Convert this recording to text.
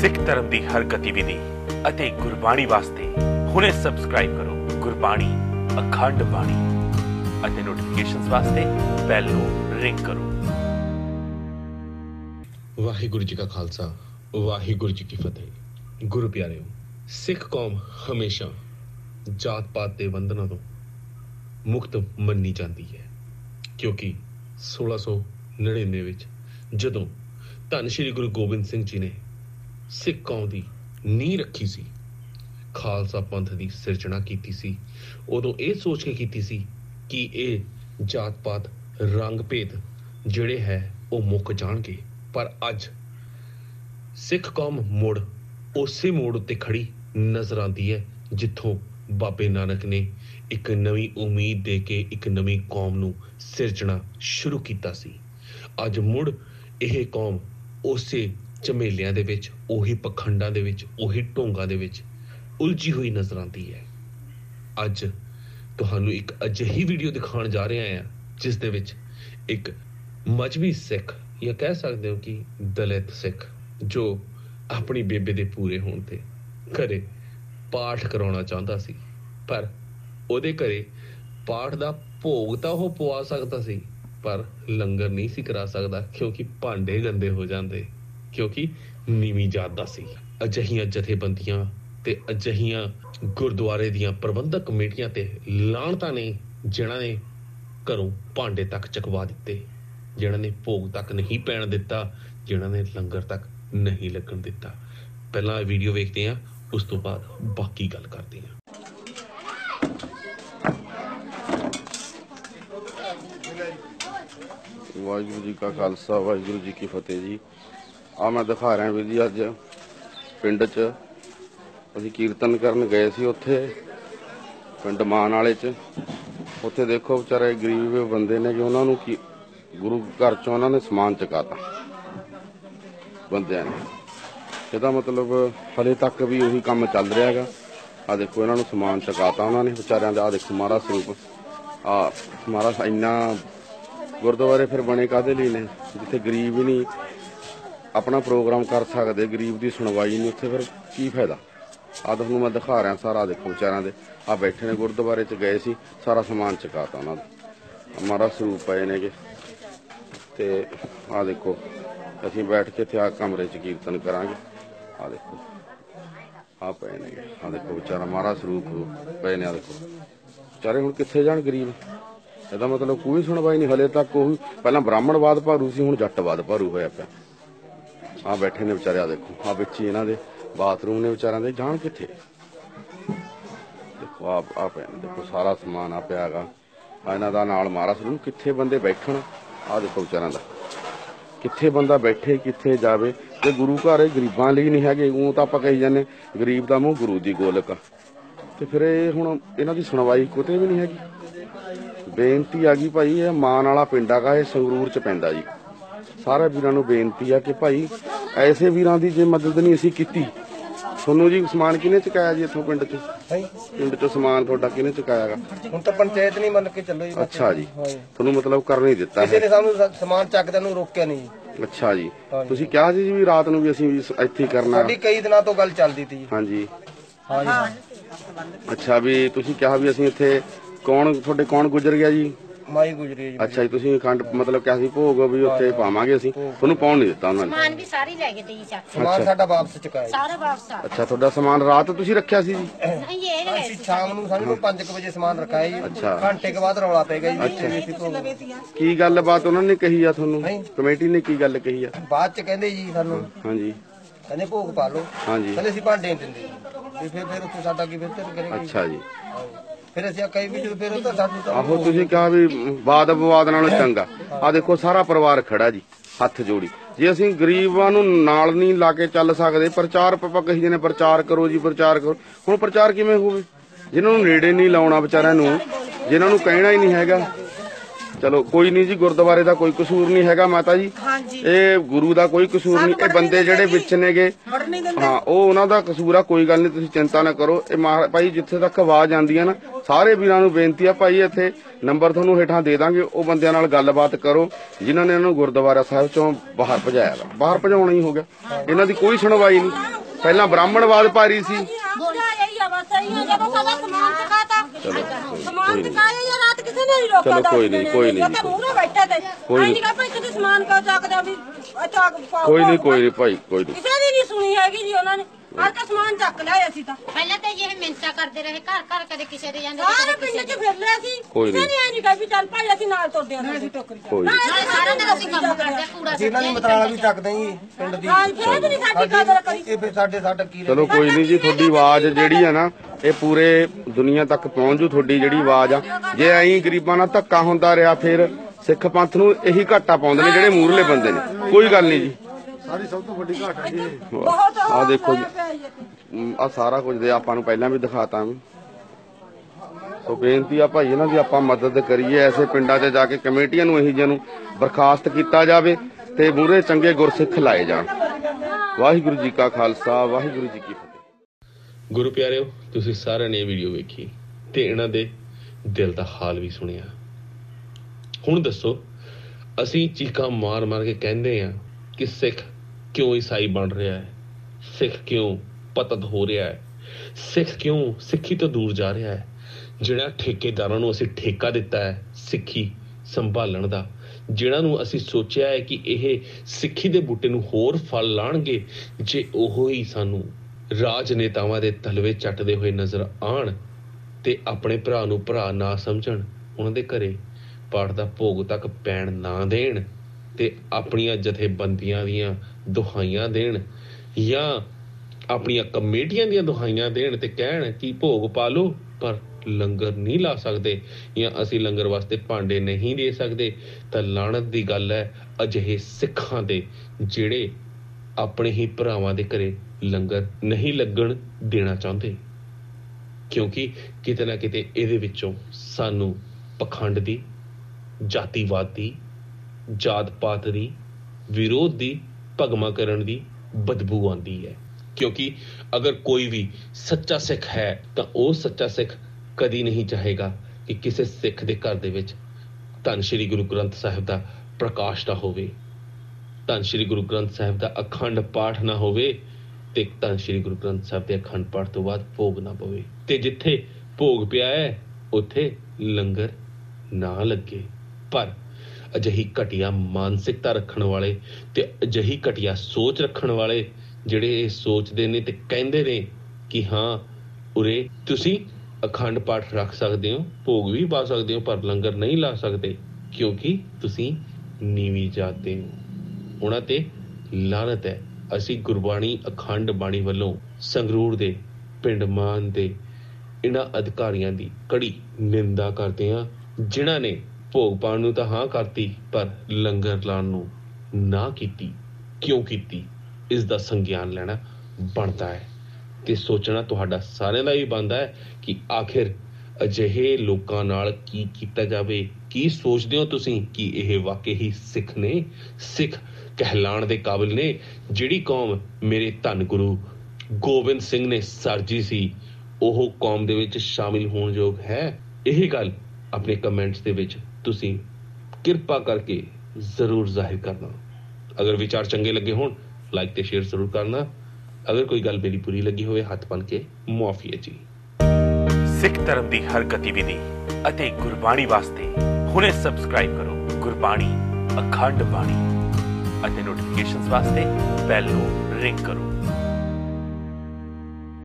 ਸਿੱਖ ਧਰਮ ਦੀ ਹਰ ਗਤੀਵਿਧੀ ਅਤੇ ਗੁਰਬਾਣੀ ਵਾਸਤੇ ਹੁਣੇ ਸਬਸਕ੍ਰਾਈਬ ਕਰੋ ਗੁਰਬਾਣੀ ਅਖੰਡ ਬਾਣੀ ਅਤੇ ਨੋਟੀਫਿਕੇਸ਼ਨਸ ਵਾਸਤੇ ਬੈਲ ਨੂੰ ਰਿੰਗ ਕਰੋ। ਵਾਹਿਗੁਰੂ ਜੀ ਕਾ ਖਾਲਸਾ, ਵਾਹਿਗੁਰੂ ਜੀ ਕੀ ਫਤਿਹ। ਗੁਰੂ ਪਿਆਰਿਓ, ਸਿੱਖ ਕੌਮ ਹਮੇਸ਼ਾ ਜਾਤ ਪਾਤ ਦੇ ਬੰਧਨਾਂ ਤੋਂ ਮੁਕਤ ਮੰਨੀ ਜਾਂਦੀ ਹੈ। ਕਿਉਂਕਿ 1699 ਵਿੱਚ ਜਦੋਂ ਧੰਨ ਸ਼੍ਰੀ ਗੁਰੂ ਗੋਬਿੰਦ ਸਿੰਘ ਜੀ ਨੇ ਸਿੱਖ ਕੌਮ ਦੀ ਨੀਂਹ ਰੱਖੀ ਸੀ। ਖਾਲਸਾ ਪੰਥ ਦੀ ਸਿਰਜਣਾ ਕੀਤੀ ਸੀ। ਉਦੋਂ ਇਹ ਸੋਚ ਕੇ ਕੀਤੀ ਸੀ ਕਿ ਇਹ ਜਾਤ ਪਾਤ ਰੰਗ ਭੇਦ ਜਿਹੜੇ ਹੈ, ਉਹ ਮੁੱਕ ਜਾਣਗੇ। ਪਰ ਅੱਜ ਸਿੱਖ ਕੌਮ ਮੁੜ ਉਸੇ ਮੋੜ ਉੱਤੇ ਖੜੀ ਨਜ਼ਰ ਆਉਂਦੀ ਹੈ, ਜਿੱਥੋਂ ਬਾਬੇ ਨਾਨਕ ਨੇ ਇੱਕ ਨਵੀਂ ਉਮੀਦ ਦੇ ਕੇ ਇੱਕ ਨਵੀਂ ਕੌਮ ਨੂੰ ਸਿਰਜਣਾ ਸ਼ੁਰੂ ਕੀਤਾ ਸੀ। ਅੱਜ ਮੁੜ ਇਹ ਕੌਮ ਉਸੇ ਝਮੇਲਿਆਂ ਦੇ ਵਿੱਚ, ਉਹੀ ਪਖੰਡਾਂ ਦੇ ਵਿੱਚ, ਉਹੀ ਢੋਂਗਾਂ ਦੇ ਵਿੱਚ ਉਲਝੀ ਹੋਈ ਨਜ਼ਰ ਆਉਂਦੀ ਹੈ। ਅੱਜ ਤੁਹਾਨੂੰ ਇੱਕ ਅਜਿਹੀ ਵੀਡੀਓ ਦਿਖਾਉਣ ਜਾ ਰਹੇ ਹਾਂ, ਜਿਸ ਦੇ ਵਿੱਚ ਇੱਕ ਮਜਬੀ ਸਿੱਖ ਜਾਂ ਕਹਿ ਸਕਦੇ ਹੋ ਕਿ ਦਲਿਤ ਸਿੱਖ ਜੋ ਆਪਣੀ ਬੇਬੇ ਦੇ ਪੂਰੇ ਹੋਣ ਤੇ ਘਰੇ ਪਾਠ ਕਰਾਉਣਾ ਚਾਹੁੰਦਾ ਸੀ, ਪਰ ਉਹਦੇ ਘਰੇ ਪਾਠ ਦਾ ਭੋਗ ਤਾਂ ਉਹ ਪਵਾ ਸਕਦਾ ਸੀ, ਪਰ ਲੰਗਰ ਨਹੀਂ ਸੀ ਕਰਾ ਸਕਦਾ, ਕਿਉਂਕਿ ਭਾਂਡੇ ਗੰਦੇ ਹੋ ਜਾਂਦੇ। ਕਿਉਂਕਿ ਨੀਵੀਂ ਜਾਤ ਦਾ ਸੀ। ਅਜਹੀਆਂ ਜਥੇਬੰਦੀਆਂ ਤੇ ਅਜਹੀਆਂ ਗੁਰਦੁਆਰੇ ਦੀਆਂ ਪ੍ਰਬੰਧਕ ਕਮੇਟੀਆਂ ਤੇ ਲਾਣਤਾਂ ਨੇ ਜਿਨ੍ਹਾਂ ਨੇ ਘਰੋਂ ਭਾਂਡੇ ਤੱਕ ਚਕਵਾ ਦਿੱਤੇ, ਜਿਨ੍ਹਾਂ ਨੇ ਭੋਗ ਤੱਕ ਨਹੀਂ ਪੈਣ ਦਿੱਤਾ, ਜਿਨ੍ਹਾਂ ਨੇ ਲੰਗਰ ਤੱਕ ਨਹੀਂ ਲੱਗਣ ਦਿੱਤਾ। ਪਹਿਲਾਂ ਇਹ ਵੀਡੀਓ ਵੇਖਦੇ ਹਾਂ, ਉਸ ਤੋਂ ਬਾਅਦ ਬਾਕੀ ਗੱਲ ਕਰਦੇ ਹਾਂ। ਵਾਹਿਗੁਰੂ ਜੀ ਕਾ ਖਾਲਸਾ, ਵਾਹਿਗੁਰੂ ਜੀ ਕੀ ਫਤਿਹ ਜੀ। ਆ ਮੈਂ ਦਿਖਾ ਰਿਹਾ ਵੀਰ ਜੀ ਅੱਜ, ਪਿੰਡ 'ਚ। ਅਸੀਂ ਕੀਰਤਨ ਕਰਨ ਗਏ ਸੀ ਉੱਥੇ, ਪਿੰਡ ਮਾਨ ਵਾਲੇ 'ਚ। ਉੱਥੇ ਦੇਖੋ ਵਿਚਾਰੇ ਗਰੀਬ ਬੰਦੇ ਨੇ ਕਿ ਉਹਨਾਂ ਨੂੰ ਕੀ, ਗੁਰੂ ਘਰ 'ਚੋਂ ਉਹਨਾਂ ਨੇ ਸਮਾਨ ਚਕਾਤਾ, ਬੰਦਿਆਂ ਨੇ। ਇਹਦਾ ਮਤਲਬ ਹਲੇ ਤੱਕ ਵੀ ਉਹੀ ਕੰਮ ਚੱਲ ਰਿਹਾ ਹੈਗਾ। ਆ ਦੇਖੋ ਇਹਨਾਂ ਨੂੰ ਸਮਾਨ ਚਕਾਤਾ ਉਹਨਾਂ ਨੇ, ਵਿਚਾਰਿਆਂ ਦਾ ਆ ਦੇਖੋ ਮਹਾਰਾਜ ਸਰੂਪ। ਆ ਮਹਾਰਾਜ ਇੰਨਾ ਗੁਰਦੁਆਰੇ ਫਿਰ ਬਣੇ ਕਾਦੇ ਲਈ ਨੇ, ਜਿੱਥੇ ਗਰੀਬ ਹੀ ਨਹੀਂ ਆਪਣਾ ਪ੍ਰੋਗਰਾਮ ਕਰ ਸਕਦੇ, ਗਰੀਬ ਦੀ ਸੁਣਵਾਈ ਨਹੀਂ, ਉੱਥੇ ਫਿਰ ਕੀ ਫਾਇਦਾ? ਆ ਤੁਹਾਨੂੰ ਮੈਂ ਦਿਖਾ ਰਿਹਾ, ਸਾਰਾ ਦੇਖੋ ਵਿਚਾਰਿਆਂ ਦੇ। ਆ ਬੈਠੇ ਨੇ ਗੁਰਦੁਆਰੇ 'ਚ, ਗਏ ਸੀ, ਸਾਰਾ ਸਮਾਨ ਚਕਾਤਾ ਉਹਨਾਂ ਦਾ। ਹਮਾਰਾ ਸਰੂਪ ਪਏ ਨੇਗੇ। ਤੇ ਆ ਦੇਖੋ, ਅਸੀਂ ਬੈਠ ਕੇ ਇੱਥੇ ਆ ਕਮਰੇ 'ਚ ਕੀਰਤਨ ਕਰਾਂਗੇ। ਆ ਦੇਖੋ ਆ ਪਏ ਨੇ ਆ ਦੇਖੋ ਵਿਚਾਰਾ ਮਾਰਾ ਸਰੂਪ ਪਏ ਨੇ ਆ ਦੇਖੋ। ਵਿਚਾਰੇ ਹੁਣ ਕਿੱਥੇ ਜਾਣ ਗਰੀਬ? ਇਹਦਾ ਮਤਲਬ ਕੋਈ ਸੁਣਵਾਈ ਨਹੀਂ, ਹਲੇ ਤੱਕ ਕੋਈ, ਪਹਿਲਾਂ ਬ੍ਰਾਹਮਣਵਾਦ ਭਾਰੂ ਸੀ, ਹੁਣ ਜੱਟਵਾਦ ਭਾਰੂ ਹੋਇਆ ਪਿਆ। ਆ ਬੈਠੇ ਨੇ ਵਿਚਾਰੇ, ਆ ਦੇਖੋ, ਆ ਵਿੱਚ ਹੀ ਇਹਨਾਂ ਦੇ, ਬਾਥਰੂਮ ਨੇ ਵਿਚਾਰਿਆਂ ਦੇ, ਜਾਣ ਕਿੱਥੇ? ਦੇਖੋ, ਆ ਆ ਪਏ ਦੇਖੋ, ਸਾਰਾ ਸਮਾਨ ਆ ਪਿਆ ਹੈਗਾ। ਆ ਇਹਨਾਂ ਦਾ ਨਾਲ ਮਾਰਾ ਸਰੂਪ ਕਿੱਥੇ ਬੰਦੇ ਬੈਠਣ? ਆ ਦੇਖੋ ਵਿਚਾਰਿਆਂ ਦਾ। ਕਿੱਥੇ ਬੰਦਾ ਬੈਠੇ, ਕਿੱਥੇ ਜਾਵੇ? ਤੇ ਗੁਰੂ ਘਰ ਇਹ ਗਰੀਬਾਂ ਲਈ ਨਹੀਂ ਹੈਗੇ ਉਹ ਤਾਂ ਆਪਾਂ ਕਹੀ ਜਾਂਦੇ, ਗਰੀਬ ਦਾ ਮੂੰਹ ਗੁਰੂ ਦੀ ਗੋਲਕ ਆ। ਤੇ ਫਿਰ ਇਹ ਹੁਣ ਇਹਨਾਂ ਦੀ ਸੁਣਵਾਈ ਕਿਤੇ ਵੀ ਨਹੀਂ ਹੈਗੀ। ਬੇਨਤੀ ਆ ਗਈ ਭਾਈ, ਇਹ ਮਾਨ ਵਾਲਾ ਪਿੰਡ ਹੈਗਾ, ਇਹ ਸੰਗਰੂਰ ਚ ਪੈਂਦਾ ਜੀ। ਸਾਰੇ ਵੀਰਾਂ ਨੂੰ ਬੇਨਤੀ ਆ ਕਿ ਭਾਈ ਐਸੇ ਵੀਰਾਂ ਦੀ ਜੇ ਮਦਦ ਨਹੀਂ ਅਸੀਂ ਕੀਤੀ। ਤੁਹਾਨੂੰ ਜੀ ਸਮਾਨ ਕਿਹਨੇ ਚੁਕਾਇਆ ਜੀ ਇੱਥੋਂ ਪਿੰਡ ਚ? ਪਿੰਡ ਚ ਸਮਾਨ ਤੁਹਾਡਾ ਕਿਹਨੇ ਚੁਕਾਇਆਗਾ? ਹੁਣ ਤਾਂ ਪੰਚਾਇਤ ਨਹੀਂ ਮੰਨ ਕੇ ਚੱਲੋ ਜੀ। ਅੱਛਾ ਜੀ। ਤੁਹਾਨੂੰ ਮਤਲਬ ਕਰ ਨਹੀਂ ਦਿੱਤਾ ਕਿਸੇ ਨੇ ਸਾਨੂੰ ਸ- ਸਮਾਨ ਚੱਕਦਿਆਂ ਨੂੰ ਰੋਕਿਆ ਨਹੀਂ ਅੱਛਾ ਜੀ। ਤੁਸੀਂ ਕਿਹਾ ਸੀ ਜੀ ਵੀ ਰਾਤ ਨੂੰ ਵੀ ਅਸੀਂ ਇੱਥੇ ਹੀ ਕਰਨਾ। ਸਾਡੀ ਕਈ ਦਿਨਾਂ ਤੋਂ ਗੱਲ ਚੱਲਦੀ ਤੀ ਜੀ। ਹਾਂਜੀ। ਹਾਂਜੀ ਅੱਛਾ ਵੀ ਤੁਸੀਂ ਕਿਹਾ ਵੀ ਅਸੀਂ ਇੱਥੇ ਕੌਣ ਤੁਹਾਡੇ ਕੌਣ ਗੁਜ਼ਰ ਗਿਆ ਜੀ? ਮਾਈ ਗੁਜਰੀ ਹੈ ਜੀ ਅੱਛਾ ਜੀ ਤੁਸੀਂ ਖੰਡ ਮਤਲਬ ਕਿਹਾ ਸੀ ਭੋਗ ਵੀ ਉੱਥੇ ਪਾਵਾਂਗੇ ਅਸੀਂ। ਤੁਹਾਨੂੰ ਪਾਉਣ ਨਹੀਂ ਦਿੱਤਾ ਉਹਨਾਂ ਨੇ? ਸਮਾਨ ਵੀ ਸਾਰੀ ਲੈ ਗਏ ਤੇ ਜੀ। ਸਮਾਨ ਸਾਡਾ ਵਾਪਸ ਚੁਕਾਇਆ ਜੀ। ਸਾਰਾ ਵਾਪਸ ਆ ਅੱਛਾ ਤੁਹਾਡਾ ਸਮਾਨ ਰਾਤ ਤੁਸੀਂ ਰੱਖਿਆ ਸੀ ਜੀ? ਨਹੀਂ ਇਹ ਲੈ ਅਸੀਂ ਸ਼ਾਮ ਨੂੰ ਸਾਨੂੰ 5 ਵਜੇ ਸਮਾਨ ਰਖਾਇਆ ਜੀ। ਅੱਛਾ। ਘੰਟੇ ਕੇ ਬਾਅਦ ਰੌਲਾ ਪੈ ਗਿਆ ਜੀ। ਇੱਥੇ ਵੀ ਅਸੀਂ ਭੋਗ- ਕੀ ਗੱਲਬਾਤ ਉਹਨਾਂ ਨੇ ਕਹੀ ਆ ਤੁਹਾਨੂੰ? ਨਹੀਂ। ਕਮੇਟੀ ਨੇ ਕੀ ਗੱਲ ਕਹੀ ਆ? ਬਾਅਦ ਚ ਕਹਿੰਦੇ ਜੀ ਸਾਨੂੰ। ਹਾਂਜੀ। ਕਹਿੰਦੇ ਭੋਗ ਪਾ ਲਓ। ਹਾਂਜੀ। ਕਹਿੰਦੇ ਅਸੀਂ ਭਾਂਡੇ ਨਹੀਂ ਦਿੰਦੇ। ਜੀ ਵੀ ਫਿਰ ਫਿਰ ਉੱਥੇ ਸਾਡਾ ਕੀ ਬਿਹਤਰ ਕਰੇਗਾ ਜੀ। ਅੱਛਾ ਜੀ। ਫਿਰ ਅਸੀਂ ਕਈ ਵੀ ਜਦੋਂ ਫਿਰ ਉਹ ਤਾਂ ਸਾਨੂੰ ਤਾਂ ਆਹੋ, ਤੁਸੀਂ ਕਿਹਾ ਵੀ ਬਾਦ ਵਿਵਾਦ ਨਾਲੋਂ ਚੰਗਾ। ਆ ਦੇਖੋ, ਸਾਰਾ ਪਰਿਵਾਰ ਖੜਾ ਜੀ, ਹੱਥ ਜੋੜੀ। ਜੇ ਅਸੀਂ ਗਰੀਬਾਂ ਨੂੰ ਨਾਲ ਨਹੀਂ ਲਾ ਕੇ ਚੱਲ ਸਕਦੇ, ਪ੍ਰਚਾਰ ਪਪਾ ਕਹੀ ਜਾਂਦੇ ਪ੍ਰਚਾਰ ਕਰੋ ਜੀ, ਪ੍ਰਚਾਰ ਕਰੋ। ਹੁਣ ਪ੍ਰਚਾਰ ਕਿਵੇਂ ਹੋਵੇ? ਜਿਨ੍ਹਾਂ ਨੂੰ ਨੇੜੇ ਨਹੀਂ ਲਾਉਣਾ ਵਿਚਾਰਿਆਂ ਨੂੰ, ਜਿਨ੍ਹਾਂ ਨੂੰ ਕਹਿਣਾ ਹੀ ਨਹੀਂ ਹੈਗਾ। ਚਲੋ ਕੋਈ ਨਹੀਂ ਜੀ ਗੁਰਦੁਆਰੇ ਦਾ ਕੋਈ ਕਸੂਰ ਨਹੀਂ ਹੈਗਾ ਮਾਤਾ ਜੀ। ਹਾਂਜੀ। ਇਹ ਗੁਰੂ ਦਾ ਕੋਈ ਕਸੂਰ ਨਹੀਂ ਇਹ ਬੰਦੇ ਜਿਹੜੇ ਵਿੱਚ ਨੇਗੇ। ਹਾਂ ਉਹ ਉਹਨਾਂ ਦਾ ਕਸੂਰ ਆ ਕੋਈ ਗੱਲ ਨਹੀਂ ਤੁਸੀਂ ਚਿੰਤਾ ਨਾ ਕਰੋ। ਇਹ ਭਾਈ ਜਿੱਥੇ ਤੱਕ ਆਵਾਜ਼ ਆਉਂਦੀ ਹੈ ਨਾ ਸਾਰੇ ਵੀਰਾਂ ਨੂੰ ਬੇਨਤੀ ਆ ਭਾਈ ਇੱਥੇ ਨੰਬਰ ਤੁਹਾਨੂੰ ਹੇਠਾਂ ਦੇ ਦਾਂਗੇ ਉਹ ਬੰਦਿਆਂ ਨਾਲ ਗੱਲਬਾਤ ਕਰੋ ਜਿਨ੍ਹਾਂ ਨੇ ਇਹਨਾਂ ਨੂੰ ਗੁਰਦੁਆਰਾ ਸਾਹਿਬ ਚੋਂ ਬਾਹਰ ਭਜਾਇਆ ਵਾ। ਬਾਹਰ ਭਜਾਉਣਾ ਹੀ ਹੋ ਗਿਆ। ਇਹਨਾਂ ਦੀ ਕੋਈ ਸੁਣਵਾਈ ਨਹੀਂ। ਪਹਿਲਾਂ ਬ੍ਰਾਹਮਣਵਾਦ ਭਾਰੀ ਸੀ। ਸਾਡਾ ਸਮਾਨ ਚਕਾਤਾ ਸਮਾਨ ਚਕਾਇਆ ਜਾਂ ਰਾਤ ਕਿਸੇ ਨੇ ਨਹੀਂ ਰੋਕਾ ਚਲੋ ਕੋਈ ਨਹੀਂ, ਕੋਈ ਨਹੀਂ ਮੂਹਰੇ ਬੈਠੇ ਤੇ। ਕੋਈ ਕੋਈ ਨਹੀਂ। ਕਹਾਂ ਭਾਈ ਸਮਾਨ ਕਾ ਚੱਕਦਾ ਵੀ ਇੱਥੇ ਆ ਕੇ ਪਾਓ ਕੋਈ ਨਹੀਂ ਕੋਈ ਨਹੀਂ ਭਾਈ ਕੋਈ ਨਹੀਂ। ਕਿਸੇ ਦੀ ਨਹੀਂ ਸੁਣੀ ਹੈਗੀ ਜੀ ਉਹਨਾਂ ਨੇ। ਹਰ ਕਾ ਸਮਾਨ ਚੱਕ ਲਿਆ ਅਸੀਂ ਤਾਂ। ਪਹਿਲਾਂ ਤਾਂ ਇਹ ਮਿੰਤਾ ਕਰਦੇ ਰਹੇ ਘਰ ਘਰ ਕਦੇ ਕਿਸੇ ਦੇ ਜਾਂਦੇ ਸਾਰੇ ਕਦੇ ਪਿੰਡ ਕਿਸੇ ਚ ਫਿਰ ਲਿਆ ਸੀ ਕੋਈ ਕਿਸੇ ਨਹੀਂ। ਨੇ ਇਹ ਨਹੀਂ ਕਹਾ ਵੀ ਚੱਲ ਭਾਈ ਅਸੀਂ ਨਾਲ ਤੁਰਦੇ ਆਂ ਅਸੀਂ ਟੋਕਰੀ ਕੋਈ ਨਾ ਨਹੀਂ। ਇਹ ਸਾਰਾ ਦਿਨ ਅਸੀਂ ਕੰਮ ਕਰਦੇ ਆ, ਕੂੜਾ ਜਿਨ੍ਹਾਂ ਦੀ ਮਤਰਾਲਾ ਵੀ ਚੱਕਦੇ ਜੀ ਪਿੰਡ ਦੀ। ਹਾਂ ਫਿਰ ਵੀ ਨਹੀਂ ਸਾਡੀ ਕਦਰ ਕਰੀ। ਇਹ ਫਿਰ ਸਾਡੇ ਸਾਡਾ ਕੀ ਚਲੋ ਕੋਈ ਨਹੀਂ ਜੀ ਤੁਹਾਡੀ ਆਵਾਜ਼ ਜਿਹੜੀ ਆ ਨਾ ਇਹ ਪੂਰੇ ਦੁਨੀਆ ਤੱਕ ਪਹੁੰਚ ਜੂ ਤੁਹਾਡੀ ਜਿਹੜੀ ਆਵਾਜ਼ ਆ। ਜੇ ਐਂ ਗਰੀਬਾਂ ਨਾਲ ਧੱਕਾ ਹੁੰਦਾ ਰਿਹਾ ਫਿਰ ਸਿੱਖ ਪੰਥ ਨੂੰ ਇਹੀ ਘਾਟਾ ਪਾਉਂਦੇ ਨੇ ਜਿਹੜੇ ਮੂਰਲੇ ਬੰਦੇ ਨੇ। ਕੋਈ ਗੱਲ ਨਹੀਂ ਜੀ। ਸਾਡੀ ਸਭ ਤੋਂ ਵੱਡੀ ਘਾਟ ਹੈ। ਜੀ ਬਹੁਤ ਆਹ ਦੇਖੋ ਜੀ। ਆ ਸਾਰਾ ਕੁਝ ਦੇ ਆਪਾਂ ਨੂੰ ਪਹਿਲਾਂ ਵੀ ਦਿਖਾਤਾ ਮੈਂ ਸੋ ਬੇਨਤੀ ਆ ਭਾਈ ਇਹਨਾਂ ਦੀ ਆਪਾਂ ਮਦਦ ਕਰੀਏ ਐਸੇ ਪਿੰਡਾਂ 'ਚ ਜਾ ਕੇ ਕਮੇਟੀਆਂ ਨੂੰ ਇਹੀ ਜਿਹਨੂੰ ਬਰਖਾਸਤ ਕੀਤਾ ਜਾਵੇ ਤੇ ਮੂਰੇ ਚੰਗੇ ਗੁਰਸਿੱਖ ਲਾਏ ਜਾਣ। ਵਾਹਿਗੁਰੂ ਜੀ ਕਾ ਖਾਲਸਾ ਵਾਹਿਗੁਰੂ ਜੀ ਕੀ ਫਤਿਹ। ਗੁਰੂ ਪਿਆਰਿਓ ਤੁਸੀਂ ਸਾਰਿਆਂ ਨੇ ਇਹ ਵੀਡੀਓ ਵੇਖੀ ਤੇ ਇਹਨਾਂ ਦੇ ਦਿਲ ਦਾ ਹਾਲ ਵੀ ਸੁਣਿਆ। ਹੁਣ ਦੱਸੋ ਅਸੀਂ ਚੀਕਾਂ ਮਾਰ-ਮਾਰ ਕੇ ਕਹਿੰਦੇ ਆ ਕਿ ਸਿੱਖ ਕਿਉਂ ਈਸਾਈ ਬਣ ਰਿਹਾ ਹੈ? ਸਿੱਖ ਕਿਉਂ ਪਤਤ ਹੋ ਰਿਹਾ ਹੈ? ਸਿੱਖ ਕਿਉਂ ਸਿੱਖੀ ਤੋਂ ਦੂਰ ਜਾ ਰਿਹਾ ਹੈ? ਜਿਹੜਾ ਠੇਕੇਦਾਰਾਂ ਨੂੰ ਅਸੀਂ ਠੇਕਾ ਦਿੱਤਾ ਹੈ ਸਿੱਖੀ ਸੰਭਾਲਣ ਦਾ ਜਿਨ੍ਹਾਂ ਨੂੰ ਅਸੀਂ ਸੋਚਿਆ ਹੈ ਕਿ ਇਹ ਸਿੱਖੀ ਦੇ ਬੂਟੇ ਨੂੰ ਹੋਰ ਫਲ ਲਾਣਗੇ, ਜੇ ਉਹ ਹੀ ਸਾਨੂੰ ਰਾਜਨੇਤਾਵਾਂ ਦੇ ਤਲਵੇ ਚੱਟਦੇ ਹੋਏ ਨਜ਼ਰ ਆਣ ਤੇ ਆਪਣੇ ਭਰਾ ਨੂੰ ਭਰਾ ਨਾ ਸਮਝਣ, ਉਹਨਾਂ ਦੇ ਘਰੇ ਪਾਠ ਦਾ ਭੋਗ ਤੱਕ ਪੈਣ ਨਾ ਦੇਣ ਤੇ ਆਪਣੀਆਂ ਜਥੇਬੰਦੀਆਂ ਦੀਆਂ ਦੁਹਾਈਆਂ ਦੇਣ ਜਾਂ ਆਪਣੀਆਂ ਕਮੇਟੀਆਂ ਦੀਆਂ ਦੁਹਾਈਆਂ ਦੇਣ ਤੇ ਕਹਿਣ ਕਿ ਭੋਗ ਪਾ ਲਓ, ਪਰ ਲੰਗਰ ਨਹੀਂ ਲਾ ਸਕਦੇ ਜਾਂ ਅਸੀਂ ਲੰਗਰ ਵਾਸਤੇ ਭਾਂਡੇ ਨਹੀਂ ਦੇ ਸਕਦੇ, ਤਾਂ ਲਾਣਤ ਦੀ ਗੱਲ ਹੈ ਅਜਿਹੇ ਸਿੱਖਾਂ ਦੇ ਜਿਹੜੇ ਆਪਣੇ ਹੀ ਭਰਾਵਾਂ ਦੇ ਘਰੇ ਲੰਗਰ ਨਹੀਂ ਲੱਗਣ ਦੇਣਾ ਚਾਹੁੰਦੇ। ਕਿਉਂਕਿ ਕਿਤੇ ਨਾ ਕਿਤੇ ਇਹਦੇ ਵਿੱਚੋਂ ਸਾਨੂੰ ਪਖੰਡ ਦੀ, ਜਾਤੀਵਾਦ ਦੀ ਜਾਤ ਪਾਤ ਦੀ, ਵਿਰੋਧ ਦੀ, ਭਗਮਾ ਕਰਨ ਦੀ ਬਦਬੂ ਆਉਂਦੀ ਹੈ। ਕਿਉਂਕਿ ਅਗਰ ਕੋਈ ਵੀ ਸੱਚਾ ਸਿੱਖ ਹੈ, ਤਾਂ ਉਹ ਸੱਚਾ ਸਿੱਖ ਕਦੀ ਨਹੀਂ ਚਾਹੇਗਾ ਕਿ ਕਿਸੇ ਸਿੱਖ ਦੇ ਘਰ ਦੇ ਵਿੱਚ ਧੰਨ ਸ਼੍ਰੀ ਗੁਰੂ ਗ੍ਰੰਥ ਸਾਹਿਬ ਦਾ ਪ੍ਰਕਾਸ਼ ਨਾ ਹੋਵੇ। ਧੰਨ ਸ਼੍ਰੀ ਗੁਰੂ ਗ੍ਰੰਥ ਸਾਹਿਬ ਦਾ ਅਖੰਡ ਪਾਠ ਨਾ ਹੋਵੇ ਤੇ ਧੰਨ ਸ਼੍ਰੀ ਗੁਰੂ ਗ੍ਰੰਥ ਸਾਹਿਬ ਦੇ ਅਖੰਡ ਪਾਠ ਤੋਂ ਬਾਅਦ ਭੋਗ ਨਾ ਪਵੇ। ਤੇ ਜਿੱਥੇ ਭੋਗ ਪਿਆ ਹੈ, ਉੱਥੇ ਲੰਗਰ ਨਾ ਲੱਗੇ। ਪਰ ਅਜਿਹੀ ਘਟੀਆ ਮਾਨਸਿਕਤਾ ਰੱਖਣ ਵਾਲੇ ਤੇ ਅਜਿਹੀ ਘਟੀਆ ਸੋਚ ਰੱਖਣ ਵਾਲੇ ਜਿਹੜੇ ਇਹ ਸੋਚਦੇ ਨੇ ਤੇ ਕਹਿੰਦੇ ਨੇ ਕਿ ਹਾਂ, ਉਰੇ ਤੁਸੀਂ ਅਖੰਡ ਪਾਠ ਰੱਖ ਸਕਦੇ ਹੋ, ਭੋਗ ਵੀ ਪਾ ਸਕਦੇ ਹੋ, ਪਰ ਲੰਗਰ ਨਹੀਂ ਲਾ ਸਕਦੇ ਕਿਉਂਕਿ ਤੁਸੀਂ ਨੀਵੀਂ ਜਾਤੇ ਹੋ। ਉਹਨਾਂ ਤੇ ਲਾਨਤ ਹੈ। ਅਸੀਂ ਗੁਰਬਾਣੀ ਅਖੰਡ ਬਾਣੀ ਵੱਲੋਂ ਸੰਗਰੂਰ ਦੇ ਪਿੰਡ ਮਾਨ ਦੇ ਇਹਨਾਂ ਅਧਿਕਾਰੀਆਂ ਦੀ ਕੜੀ ਨਿੰਦਾ ਕਰਦੇ ਹਾਂ, ਜਿਨ੍ਹਾਂ ਨੇ ਭੋਗ ਪਾਉਣ ਨੂੰ ਤਾਂ ਹਾਂ ਕਰਤੀ, ਪਰ ਲੰਗਰ ਲਾਉਣ ਨੂੰ ਨਾ ਕੀਤੀ। ਕਿਉਂ ਕੀਤੀ? ਇਸ ਦਾ ਸੰਗਿਆਨ ਲੈਣਾ ਬਣਦਾ ਹੈ। ਤੇ ਸੋਚਣਾ ਤੁਹਾਡਾ ਸਾਰਿਆਂ ਦਾ ਵੀ ਬਣਦਾ ਹੈ ਕਿ ਆਖਿਰ ਅਜਿਹੇ ਲੋਕਾਂ ਨਾਲ ਕੀ ਕੀਤਾ ਜਾਵੇ? ਕੀ ਸੋਚਦੇ ਹੋ ਤੁਸੀਂ ਕਿ ਇਹ ਵਾਕਈ ਹੀ ਸਿੱਖ ਨੇ? ਸਿੱਖ ਕਹਿਲਾਣ ਦੇ ਕਾਬਿਲ ਨੇ? ਜਿਹੜੀ ਕੌਮ ਮੇਰੇ ਧੰਨ ਗੁਰੂ ਗੋਬਿੰਦ ਸਿੰਘ ਨੇ ਸਰਜੀ ਸੀ, ਉਹ ਕੌਮ ਦੇ ਵਿੱਚ ਸ਼ਾਮਿਲ ਹੋਣ ਯੋਗ ਹੈ? ਇਹ ਗੱਲ ਆਪਣੇ ਕਮੈਂਟਸ ਦੇ ਵਿੱਚ ਤੁਸੀਂ ਕਿਰਪਾ ਕਰਕੇ ਜ਼ਰੂਰ ਜ਼ਾਹਿਰ ਕਰਨਾ। ਅਗਰ ਵਿਚਾਰ ਚੰਗੇ ਲੱਗੇ ਹੋਣ ਲਾਈਕ ਤੇ ਸ਼ੇਅਰ ਜ਼ਰੂਰ ਕਰਨਾ। ਅਗਰ ਕੋਈ ਗੱਲ ਮੇਰੀ ਬੁਰੀ ਲੱਗੀ ਹੋਵੇ, ਹੱਥ ਬਨ ਕੇ ਮੁਆਫੀ ਹੈ ਜੀ। ਸਿੱਖ ਧਰਮ ਦੀ ਹਰ ਗਤੀਵਿਧੀ ਅਤੇ ਗੁਰਬਾਣੀ ਵਾਸਤੇ ਹੁਣੇ ਸਬਸਕ੍ਰਾਈਬ ਕਰੋ ਗੁਰਬਾਣੀ, ਅਖੰਡ ਬਾਣੀ ਅਤੇ ਨੋਟੀਫਿਕੇਸ਼ਨਸ ਵਾਸਤੇ ਬੈਲ ਨੂੰ ਰਿੰਗ ਕਰੋ।